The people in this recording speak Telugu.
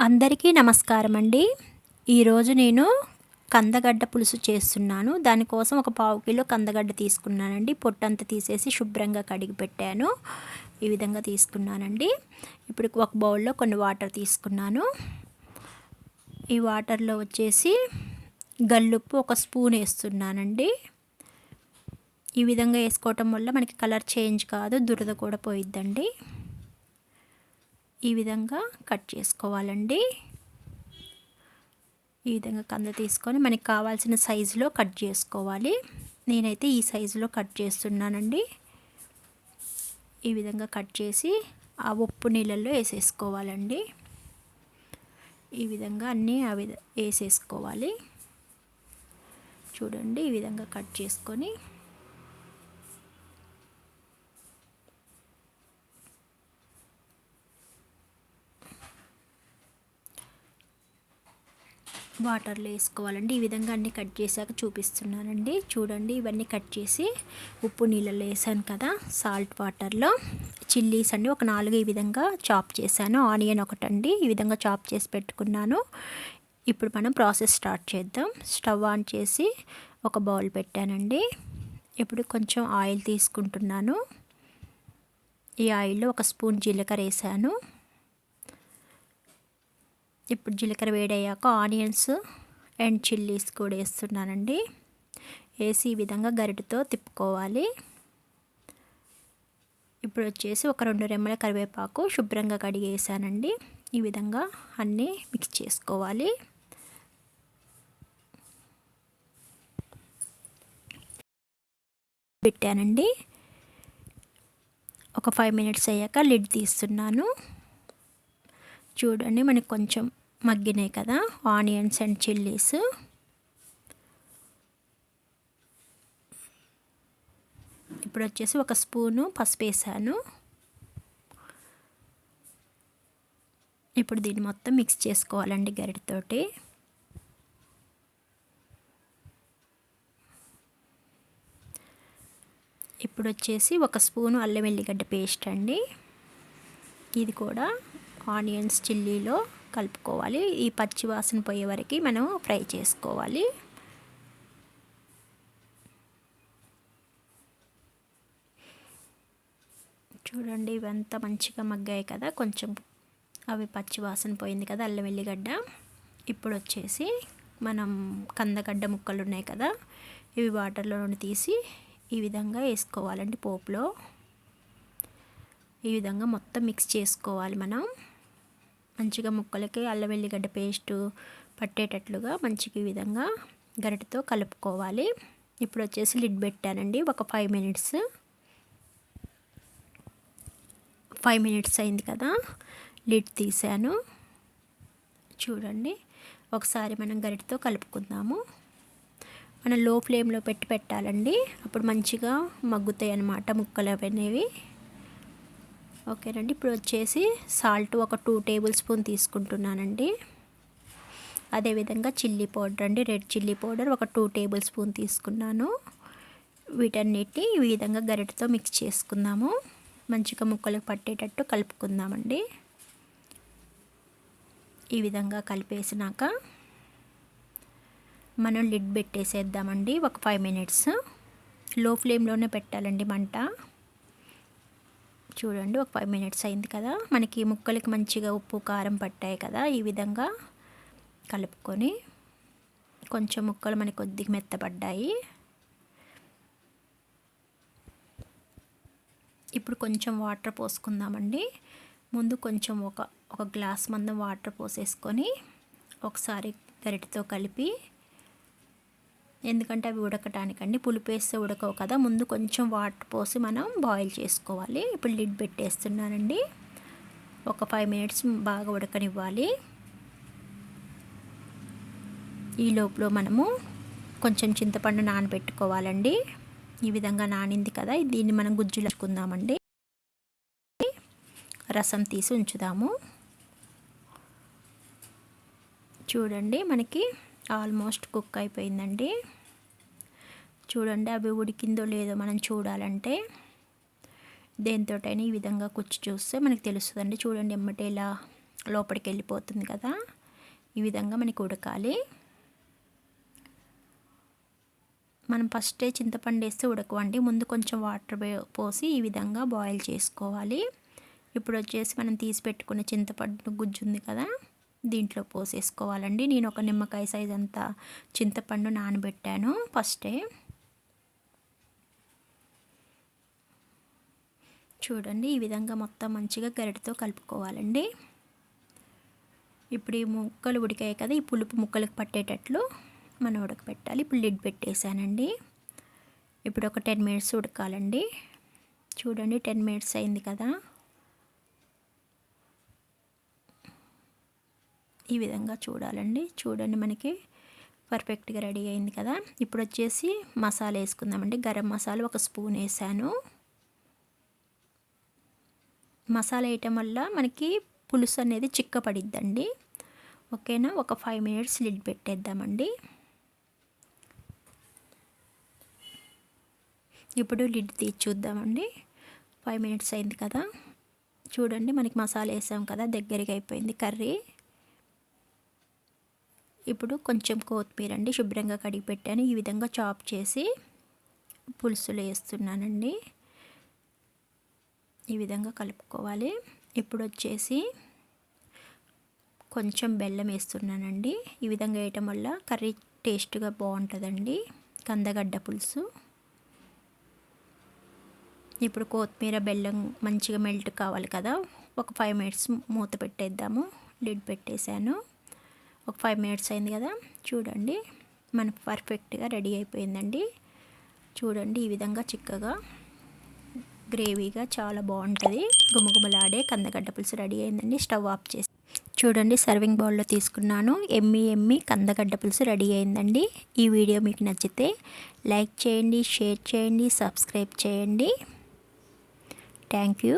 అందరికీ నమస్కారం అండి ఈరోజు నేను కందగడ్డ పులుసు చేస్తున్నాను. దానికోసం ఒక పావు కిలో కందగడ్డ తీసుకున్నానండి. పొట్టంతా తీసేసి శుభ్రంగా కడిగి పెట్టాను. ఈ విధంగా తీసుకున్నానండి. ఇప్పుడు ఒక బౌల్లో కొన్ని వాటర్ తీసుకున్నాను. ఈ వాటర్లో వచ్చేసి గల్లుప్పు ఒక స్పూన్ వేస్తున్నానండి. ఈ విధంగా వేసుకోవటం వల్ల మనకి కలర్ చేంజ్ కాదు దురద కూడా పోయిద్దండి. ఈ విధంగా కట్ చేసుకోవాలండి. ఈ విధంగా కంద తీసుకొని మనకి కావాల్సిన సైజులో కట్ చేసుకోవాలి. నేనైతే ఈ సైజులో కట్ చేస్తున్నానండి. ఈ విధంగా కట్ చేసి ఆ ఉప్పు నీళ్ళల్లో వేసేసుకోవాలండి. ఈ విధంగా అన్నీ ఆ విధ వేసేసుకోవాలి. చూడండి ఈ విధంగా కట్ చేసుకొని వాటర్లో వేసుకోవాలండి. ఈ విధంగా అన్నీ కట్ చేశాక చూపిస్తున్నానండి. చూడండి ఇవన్నీ కట్ చేసి ఉప్పు నీళ్ళలో వేసాను కదా సాల్ట్ వాటర్లో. చిల్లీస్ అండి ఒక నాలుగు ఈ విధంగా చాప్ చేశాను. ఆనియన్ ఒకటండి ఈ విధంగా చాప్ చేసి పెట్టుకున్నాను. ఇప్పుడు మనం ప్రాసెస్ స్టార్ట్ చేద్దాం. స్టవ్ ఆన్ చేసి ఒక బౌల్ పెట్టానండి. ఇప్పుడు కొంచెం ఆయిల్ తీసుకుంటున్నాను. ఈ ఆయిల్లో ఒక స్పూన్ జీలకర్ర వేసాను. ఇప్పుడు జీలకర్ర వేడయ్యాక ఆనియన్స్ అండ్ చిల్లీస్ కూడా వేస్తున్నానండి. వేసి ఈ విధంగా గరిటతో తిప్పుకోవాలి. ఇప్పుడు వచ్చేసి ఒక రెండు రెమ్మల కరివేపాకు శుభ్రంగా కడిగేసానండి ఈ విధంగా అన్నీ మిక్స్ చేసుకోవాలి. పెట్టానండి. ఒక ఫైవ్ మినిట్స్ అయ్యాక లిడ్ తీస్తున్నాను. చూడండి మనకు కొంచెం మగ్గినాయి కదా ఆనియన్స్ అండ్ చిల్లీస్. ఇప్పుడు వచ్చేసి ఒక స్పూను పసుపు వేసాను. ఇప్పుడు దీన్ని మొత్తం మిక్స్ చేసుకోవాలండి గరిటతోటి. ఇప్పుడు వచ్చేసి ఒక స్పూను అల్లం వెల్లిగడ్డ పేస్ట్ అండి. ఇది కూడా ఆనియన్స్ చిల్లీలో. కలుపుకోవాలి. ఈ పచ్చి వాసన పోయే వరకు మనం ఫ్రై చేసుకోవాలి. చూడండి ఇవంతా మంచిగా మగ్గాయి కదా. కొంచెం అవి పచ్చి వాసన పోయింది కదా అల్లం వెల్లిగడ్డ. ఇప్పుడు వచ్చేసి మనం కందగడ్డ ముక్కలు ఉన్నాయి కదా ఇవి వాటర్లో నుండి తీసి ఈ విధంగా వేసుకోవాలండి పోపులో. ఈ విధంగా మొత్తం మిక్స్ చేసుకోవాలి మనం. మంచిగా ముక్కలకి అల్లం వెల్లిగడ్డ పేస్టు పట్టేటట్లుగా మంచిగా విధంగా గరిటతో కలుపుకోవాలి. ఇప్పుడు వచ్చేసి లిడ్ పెట్టానండి ఒక ఫైవ్ మినిట్స్ ఫైవ్ మినిట్స్ అయింది కదా లిడ్ తీసాను. చూడండి ఒకసారి మనం గరిటతో కలుపుకుందాము. మనం లో ఫ్లేమ్లో పెట్టి పెట్టాలండి అప్పుడు మంచిగా మగ్గుతాయి అన్నమాట ముక్కలు అనేవి ఓకేనండి ఇప్పుడు వచ్చేసి సాల్ట్ ఒక టూ టేబుల్ స్పూన్ తీసుకుంటున్నానండి. అదేవిధంగా చిల్లీ పౌడర్ అండి. రెడ్ చిల్లీ పౌడర్ ఒక టూ టేబుల్ స్పూన్ తీసుకున్నాను. వీటన్నిటిని ఈ విధంగా గరిటతో మిక్స్ చేసుకుందాము. మంచిగా ముక్కలకు పట్టేటట్టు కలుపుకుందామండి. ఈ విధంగా కలిపేసినాక మనం లిడ్ పెట్టేసేద్దామండి. ఒక ఫైవ్ మినిట్స్. లో ఫ్లేమ్లోనే పెట్టాలండి మంట. చూడండి ఒక ఫైవ్ మినిట్స్ అయింది కదా. మనకి ముక్కలకి మంచిగా ఉప్పు కారం పట్టాయి కదా. ఈ విధంగా కలుపుకొని కొంచెం ముక్కలు మనకి కొద్దిగా మెత్తపడ్డాయి. ఇప్పుడు కొంచెం వాటర్ పోసుకుందామండి. ముందు కొంచెం ఒక ఒక గ్లాస్ మందం వాటర్ పోసేసుకొని ఒకసారి గరిటతో కలిపి ఎందుకంటే అవి ఉడకటానికండి. పులుపు వేస్తే ఉడకవు కదా. ముందు కొంచెం వాటర్ పోసి మనం బాయిల్ చేసుకోవాలి. ఇప్పుడు లిడ్ పెట్టేస్తున్నానండి. ఒక ఫైవ్ మినిట్స్ బాగా ఉడకనివ్వాలి. ఈ లోపల మనము కొంచెం చింతపండు నానబెట్టుకోవాలండి. ఈ విధంగా నానింది కదా. దీన్ని మనం గుజ్జులుకుందామండి రసం తీసి ఉంచుదాము. చూడండి మనకి ఆల్మోస్ట్ కుక్ అయిపోయిందండి. చూడండి అవి ఉడికిందో లేదో మనం చూడాలంటే. దేంతోటైనా ఈ విధంగా కుచ్చి చూస్తే మనకి తెలుస్తుందండి. చూడండి ఎమ్మటే ఇలా లోపలికి వెళ్ళిపోతుంది కదా. ఈ విధంగా మనకి ఉడకాలి. మనం ఫస్టే చింతపండు వేస్తే ఉడకవండి. ముందు కొంచెం వాటర్ పోసి ఈ విధంగా బాయిల్ చేసుకోవాలి. ఇప్పుడు వచ్చేసి మనం తీసి పెట్టుకున్న చింతపండు గుజ్జు ఉంది కదా. దీంట్లో పోసేసుకోవాలండి. నేను ఒక నిమ్మకాయ సైజ్ అంతా చింతపండు నానబెట్టాను ఫస్టే. చూడండి ఈ విధంగా మొత్తం మంచిగా గరిటతో కలుపుకోవాలండి. ఇప్పుడు ఈ ముక్కలు ఉడికాయి కదా ఈ పులుపు ముక్కలకు పట్టేటట్లు మనం ఉడకపెట్టాలి ఇప్పుడు లిడ్ పెట్టేశానండి. ఇప్పుడు ఒక టెన్ మినిట్స్ ఉడకాలండి. చూడండి టెన్ మినిట్స్ అయింది కదా. ఈ విధంగా చూడాలండి. చూడండి మనకి పర్ఫెక్ట్గా రెడీ అయింది కదా. ఇప్పుడు వచ్చేసి మసాలా వేసుకుందామండి. గరం మసాలా ఒక స్పూన్ వేసాను. మసాలా వేయటం వల్ల మనకి పులుసు అనేది చిక్కపడిద్దండి. ఓకేనా? ఒక ఫైవ్ మినిట్స్ లిడ్ పెట్టేద్దామండి. ఇప్పుడు లిడ్ తీసి చూద్దామండి. ఫైవ్ మినిట్స్ అయింది కదా. చూడండి మనకి మసాలా వేసాం కదా. దగ్గరికి అయిపోయింది కర్రీ. ఇప్పుడు కొంచెం కొత్తిమీర అండి శుభ్రంగా కడిగి పెట్టాను. ఈ విధంగా చాప్ చేసి పులుసులు వేస్తున్నానండి. ఈ విధంగా కలుపుకోవాలి. ఇప్పుడు వచ్చేసి కొంచెం బెల్లం వేస్తున్నానండి. ఈ విధంగా వేయటం వల్ల కర్రీ టేస్ట్గా బాగుంటుందండి. కందగడ్డ పులుసు. ఇప్పుడు కొత్తిమీర బెల్లం మంచిగా మెల్ట్ కావాలి కదా. ఒక ఫైవ్ మినిట్స్ మూత పెట్టేద్దాము. లిడ్ పెట్టేశాను. ఒక ఫైవ్ మినిట్స్ అయింది కదా చూడండి. మనకు పర్ఫెక్ట్గా రెడీ అయిపోయిందండి. చూడండి ఈ విధంగా చిక్కగా గ్రేవీగా చాలా బాగుంటుంది. గుమగుమలాడే కందగడ్డ పులుసు రెడీ అయిందండి. స్టవ్ ఆఫ్ చేసి చూడండి సర్వింగ్ బౌల్లో తీసుకున్నాను. ఎమ్మి ఎమ్మి కందగడ్డ పులుసు రెడీ అయిందండి. ఈ వీడియో మీకు నచ్చితే లైక్ చేయండి షేర్ చేయండి సబ్స్క్రైబ్ చేయండి. Thank you.